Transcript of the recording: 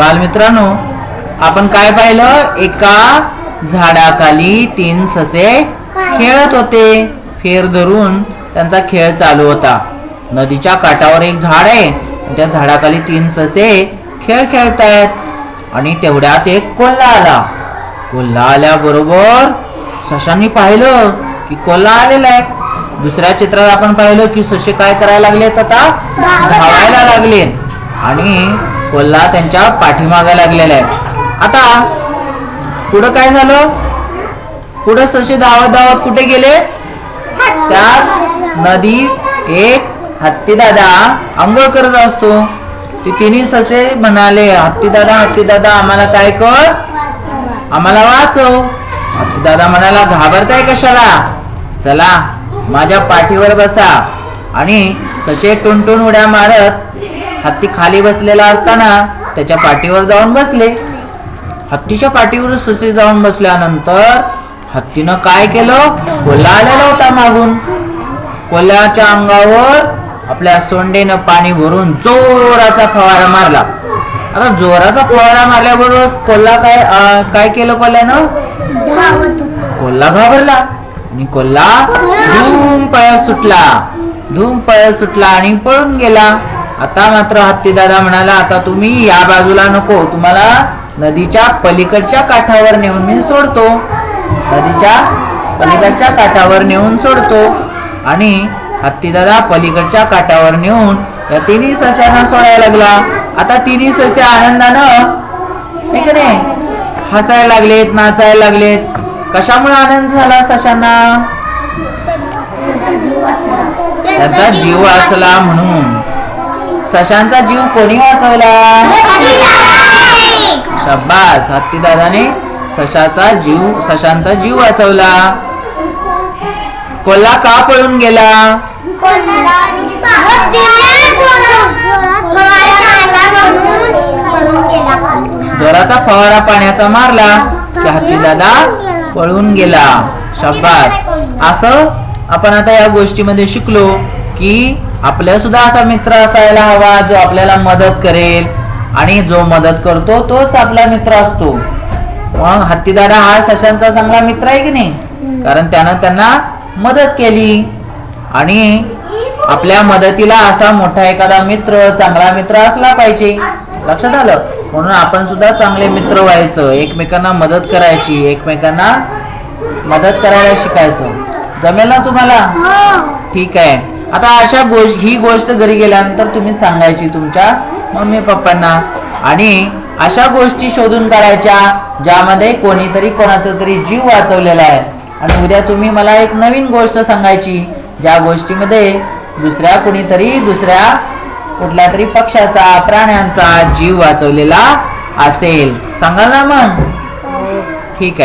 बालमित्रांनो आपण काय पाहिलं? एका झाडाखाली तीन ससे खेळत होते. फेर धरून त्यांचा खेळ चालू होता. नदीच्या काठावर एक झाड आहे. त्या झाडाखाली तीन ससे खेळ खेळतायत. आणि तेवढ्यात एक कोल्हा आला. कोल्हा आल्याबरोबर सशांनी पाहिलं की कोल्हा आलेला आहे. दुसऱ्या चित्रात आपण पाहिलं की ससे काय करायला लागलेत आता? धावायला लागलेत. आणि कोल्हा त्यांच्या पाठीमागे लागलेला आहे. आता पुढं काय झालं? पुढं ससे धावत धावत कुठे गेले? त्याच नदीत एक हत्ती दादा आंघोळ करत असतो. तिने तिन्ही ससे म्हणाले हत्ती दादा हत्ती दादा आम्हाला काय कर? आम्हाला वाचव. हत्ती दादा म्हणाला घाबरताय कशाला? चला माझ्या पाठीवर बसा. आणि ससे टुनटुन उड्या मारत हत्ती खाली बसलेला असताना त्याच्या पाठीवर जाऊन बसले. हत्तीच्या पाठीवर सुसी जाऊन बसल्यानंतर हत्तीनं काय केलं? कोल्हा आलेला होता मागून. कोल्ह्याच्या अंगावर आपल्या सोंडेनं पाणी भरून जोराचा फवारा मारला. आता जोराचा फवारा मारल्याबरोबर कोल्हा काय काय केलं कोल्ह्यानं? कोल्हा घाबरला आणि कोल्हा धूम पळत सुटला. धूम पळत सुटला आणि पळून गेला. आता मात्र हत्तीदादा म्हणाला आता तुम्ही या बाजूला नको. तुम्हाला नदीच्या पलीकडच्या काठावर नेऊन मी सोडतो. नदीच्या पलीकडच्या काठावर नेऊन सोडतो. आणि हत्तीदादा पलीकडच्या काठावर नेऊन या तिन्ही सस्यांना सोडायला लागला. आता तिन्ही ससे आनंदानं हे नाही हसायला लागलेत नाचायला लागलेत. कशामुळे आनंद झाला सशांना त्यांचा जीव वाचला म्हणून. सशांचा जीव कोणी वाचवला? शब्बास हत्तीदादाने सशाचा जीव सशांचा जीव वाचवला. कोल्हा का पळून गेला? जोराचा फवारा पाण्याचा मारला की हत्तीदादा पळून गेला. शब्बास असं आपण आता या गोष्टीमध्ये शिकलो. की आपल्या सुद्धा असा मित्र असायला हवा जो आपल्याला मदत करेल. आणि जो मदत करतो तोच आपला मित्र असतो. मग हत्तीदादा हा सशांचा चांगला मित्र आहे की नाही? कारण त्यानं त्यांना मदत केली. आणि आपल्या मदतीला असा मोठा एखादा मित्र चांगला मित्र असला पाहिजे. लक्षात आलं? म्हणून आपण सुद्धा चांगले मित्र व्हायचं. एकमेकांना मदत करायची एकमेकांना मदत करायला शिकायचं. जमेल ना तुम्हाला? ठीक आहे. आता अशा गोष्ट ही गोष्ट घरी गेल्यानंतर तुम्ही सांगायची तुमच्या मम्मी पप्पांना. आणि अशा गोष्टी शोधून काढायच्या ज्यामध्ये कोणीतरी कोणाचा तरी जीव वाचवलेला आहे. आणि उद्या तुम्ही मला एक नवीन गोष्ट सांगायची ज्या गोष्टीमध्ये दुसऱ्या कोणीतरी दुसऱ्या कुठल्या तरी पक्षाचा प्राण्यांचा जीव वाचवलेला असेल. सांगाल ना मग? ठीक आहे.